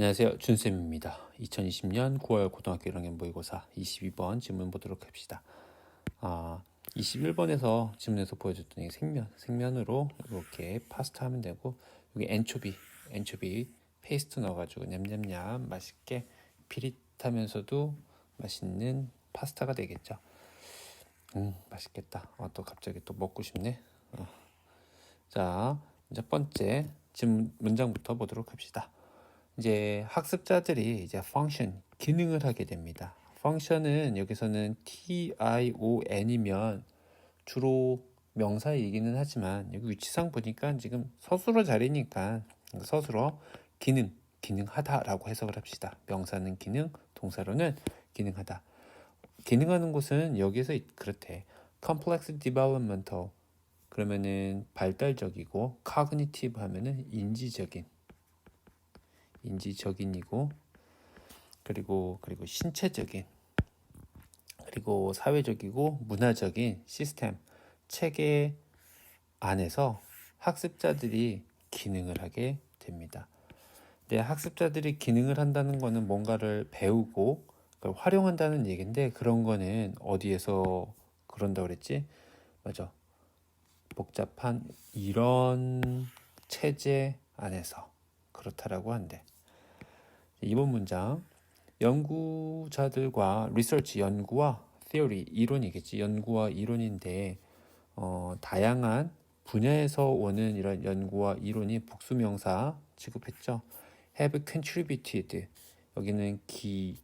안녕하세요. 준쌤입니다. 2020년 9월 고등학교 1학년 모의고사 22번 질문 보도록 합시다. 아, 21번에서 질문에서 보여줬던 이 생면, 생면으로 이렇게 파스타 하면 되고 여기 엔초비, 엔초비 페이스트 넣어가지고 냠냠냠 맛있게 비릿하면서도 맛있는 파스타가 되겠죠. 음, 맛있겠다. 아, 또 갑자기 또 먹고 싶네. 어. 자, 첫 번째 질문 문장부터 보도록 합시다. 이제 학습자들이 이제 펑션 기능을 하게 됩니다. 펑션은 여기서는 tion이면 주로 명사이기는 하지만 여기 위치상 보니까 지금 서술어 자리니까 서술어 기능 기능하다라고 해석을 합시다. 명사는 기능, 동사로는 기능하다. 기능하는 곳은 여기서 그렇대. complex developmental 그러면은 발달적이고 cognitive 하면은 인지적인 인지적인이고 그리고 그리고 신체적인 그리고 사회적이고 문화적인 시스템 체계 안에서 학습자들이 기능을 하게 됩니다. 네, 학습자들이 기능을 한다는 거는 뭔가를 배우고 그걸 활용한다는 얘기인데 그런 거는 어디에서 그런다 그랬지? 맞아. 복잡한 이런 체제 안에서 그렇다라고 한대. 이번 문장 연구자들과 리서치 연구와 theory 이론이겠지 연구와 이론인데 어, 다양한 분야에서 오는 이런 연구와 이론이 복수명사 취급했죠. have contributed 여기는 기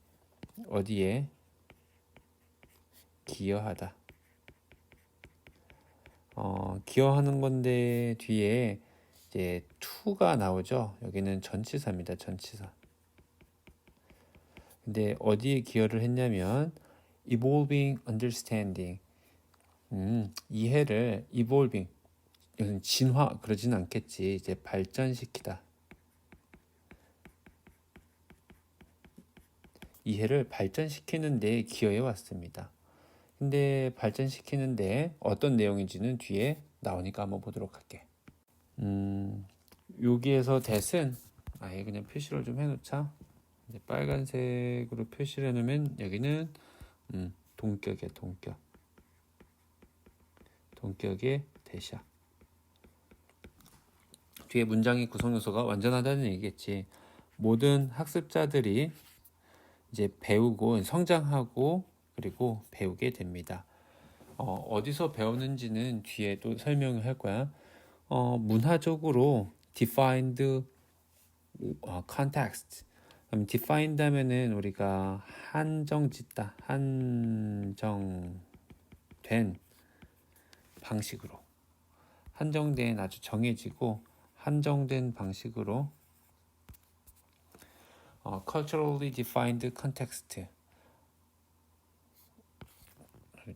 어디에 기여하다. 어, 기여하는 건데 뒤에 이제 to가 나오죠. 여기는 전치사입니다. 전치사. 근데 어디에 기여를 했냐면 evolving understanding 음, 이해를 evolving 이건 진화 그러진 않겠지. 이제 발전시키다. 이해를 발전시키는 데 기여해 왔습니다. 근데 발전시키는데 어떤 내용인지는 뒤에 나오니까 한번 보도록 할게. 음, 여기에서 대은 아예 그냥 표시를 좀 해놓자. 빨간색으로 표시를 해놓으면 여기는 음, 동격의 동격. 동격의 대샤. 뒤에 문장의 구성 요소가 완전하다는 얘기겠지. 모든 학습자들이 이제 배우고 성장하고 그리고 배우게 됩니다. 어, 어디서 배우는지는 뒤에 또 설명을 할 거야. 어, 문화적으로 defined 어, context. 그럼 defined 하면은 우리가 한정 짓다, 한정된 방식으로 한정된 아주 정해지고 한정된 방식으로 어, culturally defined context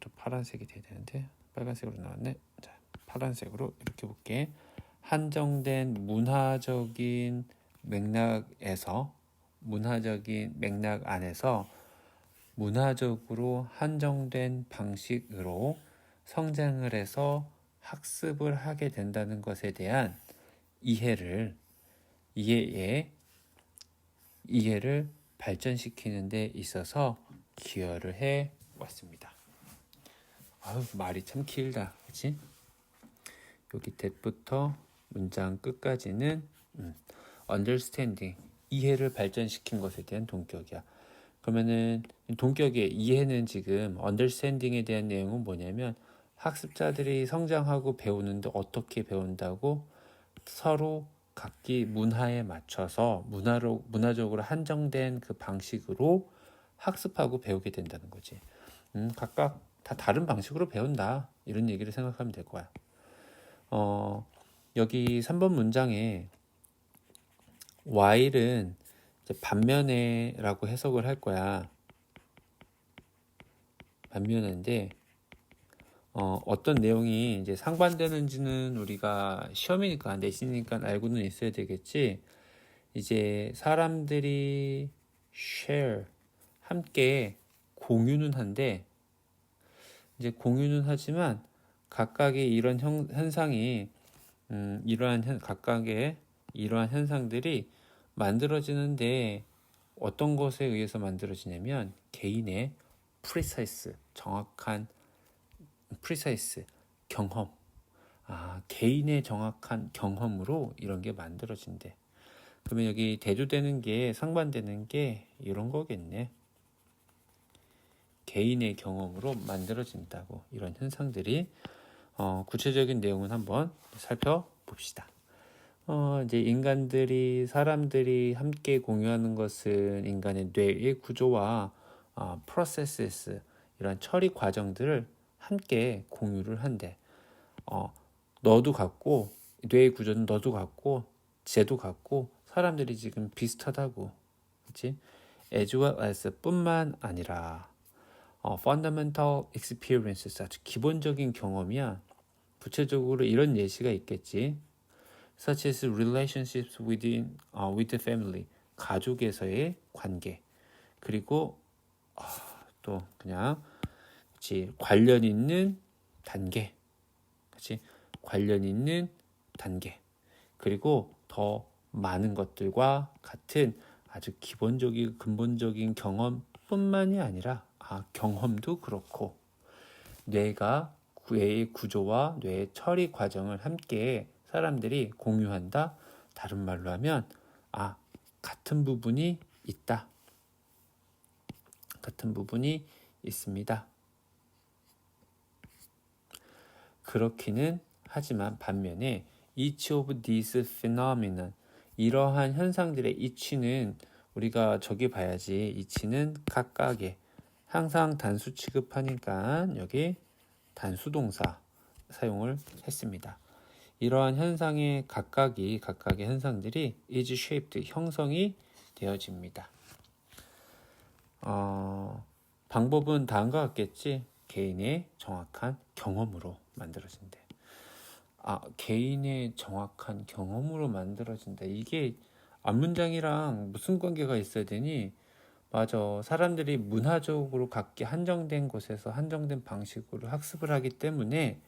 또 파란색이 돼야 되는데 빨간색으로 나왔네. 자, 파란색으로 이렇게 볼게. 한정된 문화적인 맥락에서 문화적인 맥락 안에서 문화적으로 한정된 방식으로 성장을 해서 학습을 하게 된다는 것에 대한 이해를 이해에 이해를 발전시키는 데 있어서 기여를 해 왔습니다. 아유, 말이 참 길다. 그치? 여기 that부터 문장 끝까지는 음, understanding, 이해를 발전시킨 것에 대한 동격이야. 그러면은 동격의 이해는 지금 understanding에 대한 내용은 뭐냐면 학습자들이 성장하고 배우는데 어떻게 배운다고 서로 각기 문화에 맞춰서 문화로 문화적으로 한정된 그 방식으로 학습하고 배우게 된다는 거지. 음, 각각 다 다른 방식으로 배운다. 이런 얘기를 생각하면 될 거야. 어, 여기 3번 문장에 while은 반면에라고 해석을 할 거야. 반면인데 어, 어떤 내용이 이제 상반되는지는 우리가 시험이니까 내신이니까 알고는 있어야 되겠지. 이제 사람들이 share 함께 공유는 한데 이제 공유는 하지만 각각의 이런 형, 현상이 음, 이러한 현, 각각의 이러한 현상들이 만들어지는데 어떤 것에 의해서 만들어지냐면 개인의 precise 정확한 precise 경험 아 개인의 정확한 경험으로 이런 게 만들어진대. 그러면 여기 대조되는 게 상반되는 게 이런 거겠네. 개인의 경험으로 만들어진다고 이런 현상들이 어, 구체적인 내용은 한번 살펴봅시다. 어, 이제 인간들이 사람들이 함께 공유하는 것은 인간의 뇌의 구조와 어, processes 이런 처리 과정들을 함께 공유를 한대. 어, 너도 갖고 뇌의 구조는 너도 갖고 쟤도 갖고 사람들이 지금 비슷하다고, 그렇지? As well as 뿐만 아니라 어, fundamental experiences 아주 기본적인 경험이야. 구체적으로 이런 예시가 있겠지. Such as relationships within uh, with the family 가족에서의 관계. 그리고 어, 또 그냥 그치 관련 있는 단계. 그치? 관련 있는 단계. 그리고 더 많은 것들과 같은 아주 기본적인 근본적인 경험뿐만이 아니라 아, 경험도 그렇고 뇌가 뇌의 구조와 뇌의 처리 과정을 함께 사람들이 공유한다. 다른 말로 하면 아 같은 부분이 있다. 같은 부분이 있습니다. 그렇기는 하지만 반면에 each of these phenomenon 이러한 현상들의 이치는 우리가 저기 봐야지 이치는 각각의 항상 단수 취급하니까 여기 단수 동사 사용을 했습니다. 이러한 현상의 각각이 각각의 현상들이 is shaped 형성이 되어집니다. 어, 방법은 다음과 같겠지. 개인의 정확한 경험으로 만들어진대. 아, 개인의 정확한 경험으로 만들어진다. 이게 앞문장이랑 무슨 관계가 있어야 되니? 맞아. 사람들이 문화적으로 각기 한정된 곳에서 한정된 방식으로 학습을 하기 때문에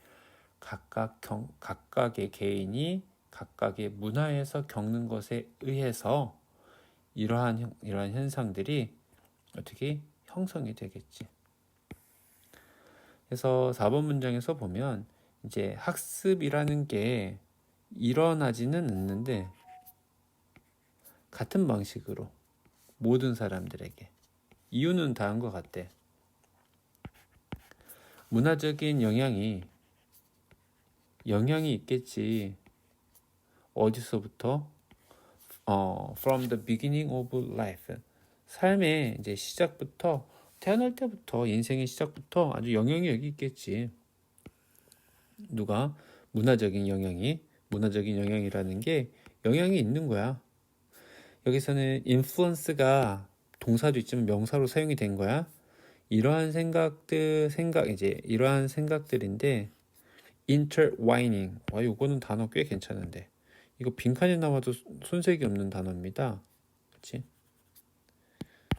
각각 경, 각각의 개인이 각각의 문화에서 겪는 것에 의해서 이러한 이러한 현상들이 어떻게 형성이 되겠지. 그래서 4번 문장에서 보면 이제 학습이라는 게 일어나지는 않는데 같은 방식으로 모든 사람들에게 이유는 다른 것 같대. 문화적인 영향이 영향이 있겠지. 어디서부터? 어, from the beginning of life. 삶의 이제 시작부터 태어날 때부터 인생의 시작부터 아주 영향이 여기 있겠지. 누가 문화적인 영향이 문화적인 영향이라는 게 영향이 있는 거야. 여기서는 influence가 동사도 있지만 명사로 사용이 된 거야. 이러한 생각들 생각 이제 이러한 생각들인데 intertwining. 와, 요거는 단어 꽤 괜찮은데. 이거 빈칸에 나와도 손색이 없는 단어입니다. 그치?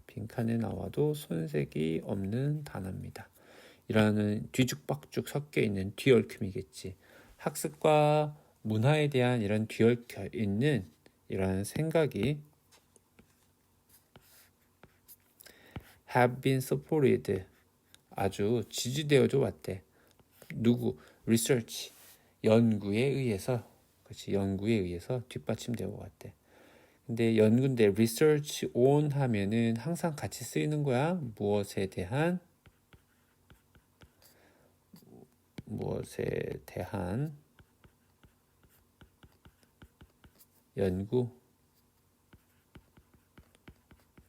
빈칸에 나와도 손색이 없는 단어입니다. 이라는 뒤죽박죽 섞여 있는 뒤얽힘이겠지. 학습과 문화에 대한 이런 뒤얽혀 있는 이러한 생각이 have been supported 아주 지지되어져 왔대. 누구 research 연구에 의해서 그렇지 연구에 의해서 뒷받침되어 왔대. 근데 연구인데 research 하면은 항상 같이 쓰이는 거야. 무엇에 대한? 무엇에 대한? 연구.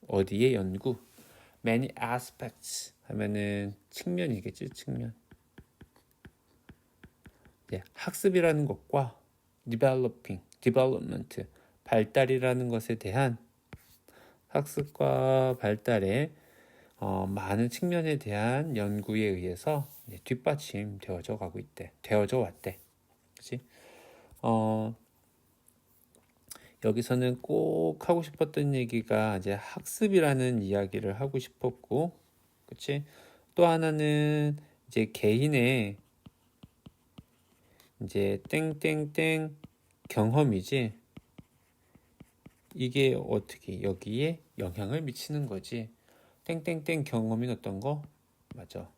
어디에 연구? many aspects 하면은 측면이겠지 측면 예, 학습이라는 것과 developing, development, 발달이라는 것에 대한 학습과 발달의 어, 많은 측면에 대한 연구에 의해서 뒷받침 되어져 가고 있대. 되어져 왔대. 그치? 어, 여기서는 꼭 하고 싶었던 얘기가 이제 학습이라는 이야기를 하고 싶었고, 그치? 또 하나는 이제 개인의 이제 땡땡땡 경험이지 이게 어떻게 여기에 영향을 미치는 거지. 땡땡땡 경험이 어떤 거? 맞아.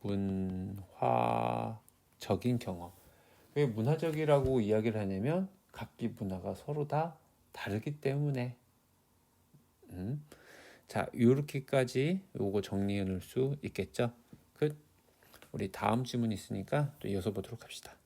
문화적인 경험. 왜 문화적이라고 이야기를 하냐면 각기 문화가 서로 다 다르기 때문에. 음. 자, 요렇게까지 요거 정리해 놓을 수 있겠죠? 끝. 우리 다음 질문 있으니까 또 이어서 보도록 합시다.